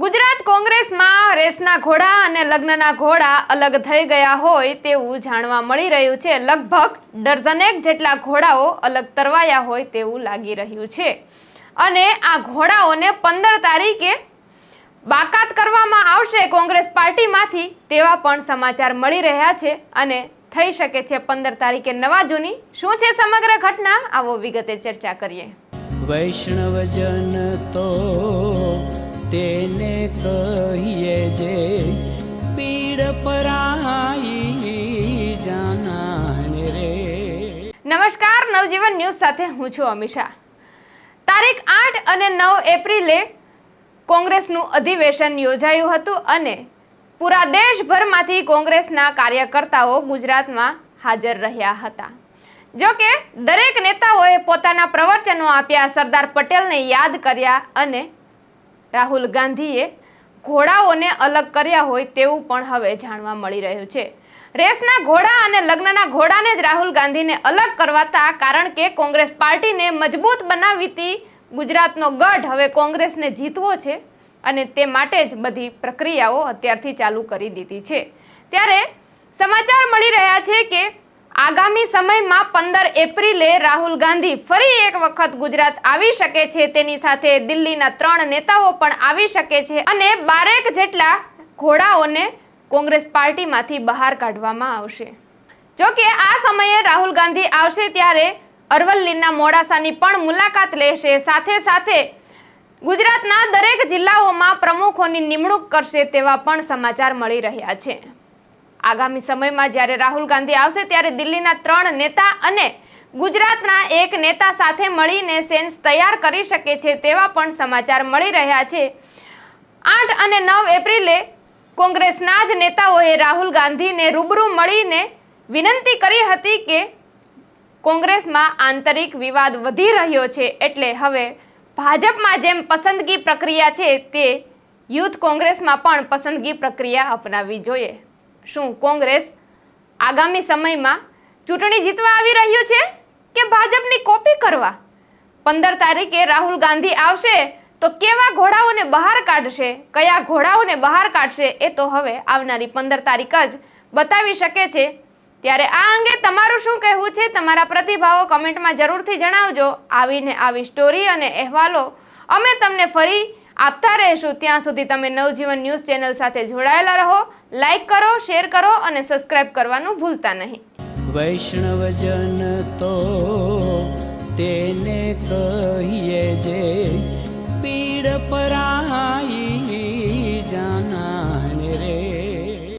ગુજરાત કોંગ્રેસમાં રેસના ઘોડા અને લગ્નના ઘોડા અલગ થઈ ગયા હોય તેવું જાણવા મળી રહ્યું છે. લગભગ ડઝનેક જેટલા ઘોડાઓ અલગ તરવાયા હોય તેવું લાગી રહ્યું છે. અને આ ઘોડાઓને પંદર તારીખે બાકાત કરવામાં આવશે કોંગ્રેસ પાર્ટીમાંથી તેવા પણ સમાચાર મળી રહ્યા છે અને થઈ શકે છે પંદર તારીખે નવા જૂની. શું છે સમગ્ર ઘટના? આવો વિગતે ચર્ચા કરીએ. વૈષ્ણવજન તો કહીએ જે પીડ પરાઈ જાનાને રે. નમસ્કાર, નવજીવન ન્યૂઝ સાથે હું છું અમિષા. તારીખ આઠ અને નવ એપ્રિલે કોંગ્રેસનું અધિવેશન યોજાયું હતું અને પૂરા દેશભરમાંથી કોંગ્રેસના કાર્યકર્તાઓ ગુજરાતમાં હાજર રહ્યા હતા. જો કે દરેક નેતાઓએ પોતાના પ્રવચનો આપ્યા સરદાર પટેલને યાદ કર્યા અને રાહુલ ગાંધીએ ઘોડાઓને અલગ કર્યા હોય તેવું પણ હવે જાણવા મળી રહ્યું છે. રેસના ઘોડા અને લગ્નના ઘોડાને જ રાહુલ ગાંધીને અલગ કરવાતા કારણ કે કોંગ્રેસ પાર્ટીને મજબૂત બનાવીતી ગુજરાતનો ગઢ હવે કોંગ્રેસને જીતવો છે અને તે માટે જ બધી પ્રક્રિયાઓ અત્યારથી ચાલુ કરી દીધી છે. ત્યારે સમાચાર મળી રહ્યા છે કે આગામી સમયમાં પંદર એપ્રિલે રાહુલ ગાંધી ફરી એક વખત ગુજરાત આવી શકે છે. તેની સાથે દિલ્હીના ત્રણ નેતાઓ પણ આવી શકે છે અને બારેક જેટલા ઘોડાઓને કોંગ્રેસ પાર્ટીમાંથી બહાર કાઢવામાં આવશે. જો કે આ સમયે રાહુલ ગાંધી આવશે ત્યારે અરવલ્લીના મોડાસાની પણ મુલાકાત લેશે. સાથે સાથે ગુજરાતના દરેક જિલ્લાઓમાં પ્રમુખોની નિમણૂક કરશે તેવા પણ સમાચાર મળી રહ્યા છે. આગામી સમયમાં જ્યારે રાહુલ ગાંધી આવશે ત્યારે દિલ્હીના ત્રણ નેતા અને ગુજરાતના એક નેતા સાથે મળીને સેન્સ તૈયાર કરી શકે છે તેવા પણ સમાચાર મળી રહ્યા છે. આઠ અને નવ એપ્રિલે કોંગ્રેસના જ નેતાઓએ રાહુલ ગાંધીને રૂબરૂ મળીને વિનંતી કરી હતી કે કોંગ્રેસમાં આંતરિક વિવાદ વધી રહ્યો છે એટલે હવે ભાજપમાં જેમ પસંદગી પ્રક્રિયા છે તે યુથ કોંગ્રેસમાં પણ પસંદગી પ્રક્રિયા અપનાવવી જોઈએ. શું કોંગ્રેસ આગામી સમયમાં ચૂંટણી જીતવા આવી રહ્યું છે કે ભાજપની કોપી કરવા? પંદર તારીખે રાહુલ ગાંધી આવશે તો કેવા ઘોડાઓને બહાર કાઢશે? કયા ઘોડાઓને બહાર કાઢશે એ તો હવે આવનારી પંદર તારીખ જ બતાવી શકે છે. ત્યારે આ અંગે તમારું શું કહેવું છે? તમારા પ્રતિભાવો કમેન્ટમાં જરૂરથી જણાવજો. આવીને આવી સ્ટોરી અને અહેવાલો અમે તમને ફરી આપતા રહીશું. ત્યાં સુધી તમે નવજીવન ન્યૂઝ ચેનલ સાથે જોડાયેલા રહો. લાઈક કરો, શેર કરો અને સબસ્ક્રાઇબ કરવાનું ભૂલતા નહીં. વૈષ્ણવજન તો તેને કહીએ જે પીડ પરાઈ